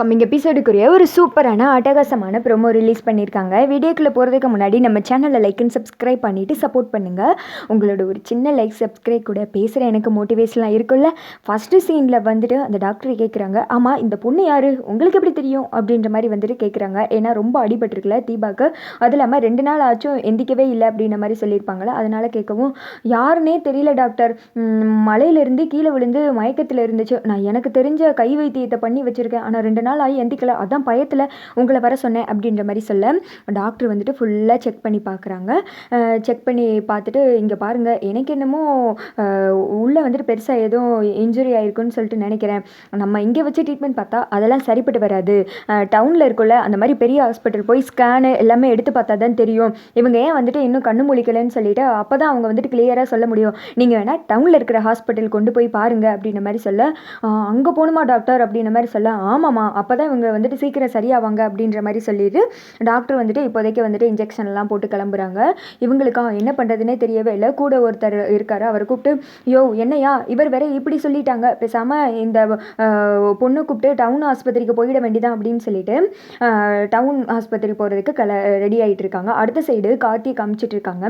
Coming எபிசோடுக்குரிய ஒரு சூப்பரான அட்டகாசமான ப்ரோமோ ரிலீஸ் பண்ணியிருக்காங்க வீடியோக்குள்ளே போகிறதுக்கு முன்னாடி நம்ம சேனலை லைக் அண்ட் சப்ஸ்கிரைப் பண்ணிவிட்டு சப்போர்ட் பண்ணுங்கள் உங்களோட ஒரு சின்ன லைக் சப்ஸ்கிரைப் கூட பேசுகிற எனக்கு மோட்டிவேஷன்லாம் இருக்குல்ல ஃபஸ்ட்டு சீனில் வந்துட்டு அந்த டாக்டரை கேட்குறாங்க ஆமாம் இந்த பொண்ணு யார்? உங்களுக்கு எப்படி தெரியும்? அப்படின்ற மாதிரி வந்துட்டு கேட்குறாங்க ஏன்னா ரொம்ப அடிபட்டிருக்குல்ல தீபாக்கு. அது இல்லாமல் ரெண்டு நாள் ஆச்சும் எந்திக்கவே இல்லை அப்படின்ற மாதிரி சொல்லியிருப்பாங்களே அதனால் கேட்கவும் யாருன்னே தெரியல டாக்டர் மலையிலேருந்து கீழே விழுந்து மயக்கத்தில் இருந்துச்சு. நான் எனக்கு தெரிஞ்ச கை வைத்தியத்தை பண்ணி வச்சுருக்கேன். ஆனால் ரெண்டு நாள் நாள் ஆகி எந்திக்கல. அதான் பயத்தில் உங்களை வர சொன்னேன் அப்படின்ற மாதிரி சொல்ல. டாக்டர் வந்துட்டு ஃபுல்லாக செக் பண்ணி பார்க்குறாங்க செக் பண்ணி பார்த்துட்டு இங்கே பாருங்கள் எனக்கு என்னமோ உள்ளே வந்துட்டு பெருசாக எதுவும் இன்ஜுரி ஆயிருக்குன்னு சொல்லிட்டு நினைக்கிறேன். நம்ம இங்கே வச்சு ட்ரீட்மெண்ட் பார்த்தா அதெல்லாம் சரிப்பட்டு வராது. டவுனில் இருக்குள்ள அந்த மாதிரி பெரிய ஹாஸ்பிட்டல் போய் ஸ்கேனு எல்லாமே எடுத்து பார்த்தா தான் தெரியும். இவங்க ஏன் வந்துட்டு இன்னும் கண்ணு முழிக்கலன்னு சொல்லிட்டு அப்போ தான் அவங்க வந்துட்டு கிளியராக சொல்ல முடியும். நீங்கள் வேணால் டவுனில் இருக்கிற ஹாஸ்பிட்டல் கொண்டு போய் பாருங்கள் அப்படின்ற மாதிரி சொல்ல. அங்கே போகணுமா டாக்டர் அப்படின்ற மாதிரி சொல்ல. ஆமாம்மா அப்போ தான் இவங்க வந்துட்டு சீக்கிரம் சரியாவாங்க அப்படின்ற மாதிரி சொல்லிட்டு டாக்டர் வந்துட்டு இப்போதைக்கு வந்துட்டு இன்ஜெக்ஷன் எல்லாம் போட்டு கிளம்புறாங்க. இவங்களுக்கா என்ன பண்ணுறதுனே தெரியவே இல்லை. கூட ஒருத்தர் இருக்காரு. அவர் கூப்பிட்டு யோ என்னையா? இவர் வேற இப்படி சொல்லிட்டாங்க. பேசாமல் இந்த பொண்ணு கூப்பிட்டு டவுன் ஆஸ்பத்திரிக்கு போயிட வேண்டியதான் அப்படின்னு சொல்லிட்டு டவுன் ஆஸ்பத்திரி போகிறதுக்கு கல ரெடி ஆகிட்டு இருக்காங்க. அடுத்த சைடு கார்த்தி காமிச்சிட்டு இருக்காங்க.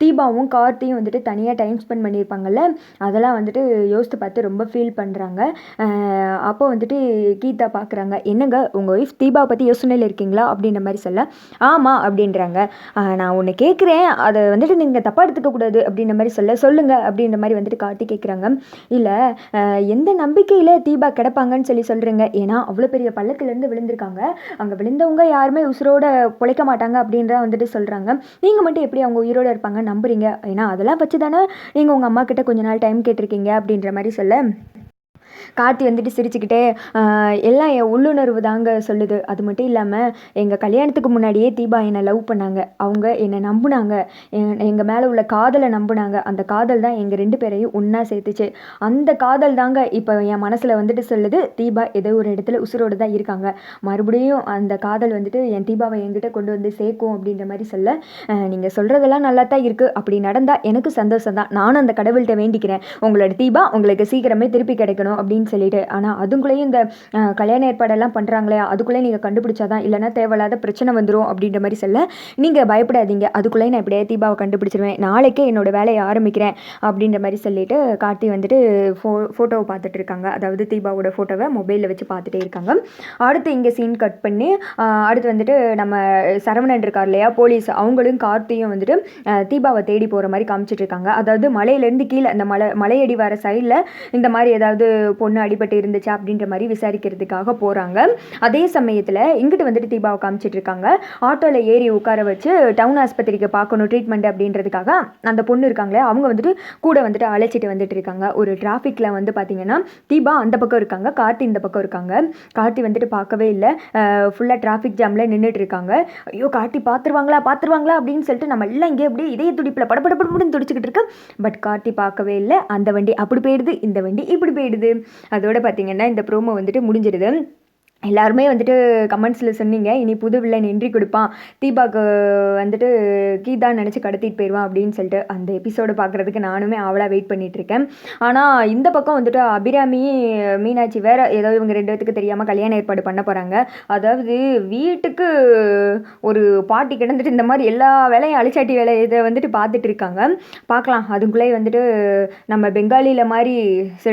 தீபாவும் கார்த்தியும் வந்துட்டு தனியாக டைம் ஸ்பெண்ட் பண்ணியிருப்பாங்கல்ல? அதெல்லாம் வந்துட்டு யோசித்து பார்த்து ரொம்ப ஃபீல் பண்ணுறாங்க அப்போ வந்துட்டு கீதா பார்க்குறாங்க என்னங்க உங்கள் ஒய்ஃப் தீபா பற்றி யோசனையில் இருக்கீங்களா? அப்படின்ற மாதிரி சொல்ல ஆமாம் அப்படின்றாங்க. நான் ஒன்று கேட்குறேன் அதை வந்துட்டு நீங்கள் தப்பாக எடுத்துக்கக்கூடாது அப்படின்ற மாதிரி சொல்ல சொல்லுங்கள் அப்படின்ற மாதிரி வந்துட்டு காட்டி கேட்குறாங்க இல்லை எந்த நம்பிக்கையில் தீபா கிடப்பாங்கன்னு சொல்லி சொல்கிறீங்க ஏன்னா அவ்வளோ பெரிய பள்ளத்துலேருந்து விழுந்திருக்காங்க. அங்கே விழுந்தவங்க யாருமே உசுரோட பிழைக்க மாட்டாங்க அப்படின்றத வந்துட்டு சொல்கிறாங்க நீங்கள் மட்டும் எப்படி அவங்க உயிரோட இருப்பாங்க நம்புறீங்க? ஏன்னா அதெல்லாம் வச்சு தானே நீங்கள் உங்கள் அம்மா கிட்ட கொஞ்ச நாள் டைம் கேட்டிருக்கீங்க அப்படின்ற மாதிரி சொல்ல. கார்த்தி வந்துட்டு சிரிச்சுக்கிட்டே எல்லாம் என் உள்ளுணர்வு தாங்க சொல்லுது. அது மட்டும் இல்லாமல் எங்கள் கல்யாணத்துக்கு முன்னாடியே தீபா என்னை லவ் பண்ணாங்க. அவங்க என்னை நம்புனாங்க. எங்கள் மேலே உள்ள காதலை நம்புனாங்க. அந்த காதல் தான் எங்கள் ரெண்டு பேரையும் ஒன்றா சேர்த்துச்சு. அந்த காதல் தாங்க இப்போ என் மனசில் வந்துட்டு சொல்லுது. தீபா ஏதோ ஒரு இடத்துல உசுரோடு தான் இருக்காங்க. மறுபடியும் அந்த காதல் வந்துட்டு என் தீபாவை என்கிட்ட கொண்டு வந்து சேர்க்கும் அப்படின்ற மாதிரி சொல்ல நீங்கள் சொல்கிறதெல்லாம் நல்லா தான் இருக்குது அப்படி நடந்தால் எனக்கு சந்தோஷம் தான். நானும் அந்த கடவுள்கிட்ட வேண்டிக்கிறேன். உங்களோட தீபா உங்களுக்கு சீக்கிரமே திருப்பி கிடைக்கணும் அப்படின்னு சொல்லிட்டு. ஆனால் அதுக்குள்ளேயும் இந்த கல்யாண ஏற்பாடெல்லாம் பண்ணுறாங்களே அதுக்குள்ளே நீங்கள் கண்டுபிடிச்சாதான் இல்லைன்னா தேவையில்லாத பிரச்சனை வந்துடும் அப்படின்ற மாதிரி சொல்ல நீங்கள் பயப்படாதீங்க. அதுக்குள்ளே நான் இப்படியே தீபாவை கண்டுபிடிச்சிருவேன். நாளைக்கே என்னோட வேலையை ஆரம்பிக்கிறேன் அப்படின்ற மாதிரி சொல்லிட்டு கார்த்தி வந்துட்டு ஃபோ ஃபோட்டோவை பார்த்துட்டு இருக்காங்க. அதாவது தீபாவோட ஃபோட்டோவை மொபைலில் வச்சு பார்த்துட்டே இருக்காங்க. அடுத்து இங்கே சீன் கட் பண்ணி அடுத்து வந்துட்டு நம்ம சரவணன் இருக்கார் இல்லையா போலீஸ் அவங்களும் கார்த்தியும் வந்துட்டு தீபாவை தேடி போகிற மாதிரி காமிச்சிட்டு இருக்காங்க. அதாவது மலையிலேருந்து கீழே அந்த மலை மலையடி வர சைடில் இந்த மாதிரி ஏதாவது பொண்ணு அடிபட்டு இருந்துச்சா அப்படின்ற மாதிரி விசாரிக்கிறதுக்காக போகிறாங்க அதே சமயத்தில் இங்கிட்டு வந்துட்டு தீபாவை காமிச்சிட்டு இருக்காங்க. ஆட்டோவில் ஏறி உட்கார வச்சு டவுன் ஆஸ்பத்திரிக்கு பார்க்கணும் ட்ரீட்மெண்ட் அப்படின்றதுக்காக அந்த பொண்ணு இருக்காங்களே அவங்க வந்துட்டு கூட வந்துட்டு அழைச்சிட்டு வந்துட்டு இருக்காங்க. ஒரு டிராஃபிக்கில் வந்து பார்த்தீங்கன்னா தீபா அந்த பக்கம் இருக்காங்க கார்த்தி இந்த பக்கம் இருக்காங்க. கார்த்தி வந்துட்டு பார்க்கவே இல்லை. ஃபுல்லாக டிராஃபிக் ஜாமில் நின்றுட்டு இருக்காங்க. ஐயோ கார்த்தி பார்த்துருவாங்களா பார்த்துருவாங்களா அப்படின்னு சொல்லிட்டு நம்ம எல்லாம் இங்கே அப்படியே இதய துடிப்பில் படபடப்படப்படன்னு துடிச்சிக்கிட்டு இருக்கு. பட் கார்த்தி பார்க்கவே இல்லை. அந்த வண்டி அப்படி போயிடுது இந்த வண்டி இப்படி போயிடுது. அதோட பார்த்தீங்கன்னா இந்த ப்ரோமோ வந்துட்டு முடிஞ்சிடுது எல்லாருமே வந்துட்டு கமெண்ட்ஸில் சொன்னீங்க. இனி புது வில்லன் என்ட்ரி கொடுப்பான். தீபாக்கு வந்துட்டு கீதா நினச்சி கடத்திட்டு போயிடுவான் அப்படின்னு சொல்லிட்டு அந்த எபிசோடு பார்க்குறதுக்கு நானுமே அவளாக வெயிட் பண்ணிகிட்ருக்கேன் ஆனால் இந்த பக்கம் வந்துட்டு அபிராமி மீனாட்சி வேறு ஏதோ இவங்க ரெண்டு பேத்துக்கு தெரியாமல் கல்யாண ஏற்பாடு பண்ண போகிறாங்க அதாவது வீட்டுக்கு ஒரு பாட்டி கிடந்துட்டு இந்த மாதிரி எல்லா வேலையும் அழிச்சாட்டி வேலை இதை வந்துட்டு பார்த்துட்டு இருக்காங்க. பார்க்கலாம். அதுக்குள்ளே வந்துட்டு நம்ம பெங்காலியில் மாதிரி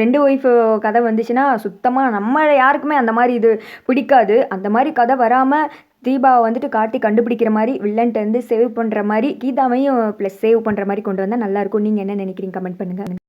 ரெண்டு ஒய்ஃப் கதை வந்துச்சுன்னா சுத்தமாக நம்ம யாருக்குமே அந்த மாதிரி இது பிடிக்காது. அந்த மாதிரி கதை வராமல் தீபாவை வந்துட்டு காட்டி கண்டுபிடிக்கிற மாதிரி வில்லன்ட்ட வந்து சேவ் பண்ணுற மாதிரி கீதாவையும் ப்ளஸ் சேவ் பண்ணுற மாதிரி கொண்டு வந்தால் நல்லாயிருக்கும் நீங்கள் என்ன நினைக்கிறீங்க? கமெண்ட் பண்ணுங்கள்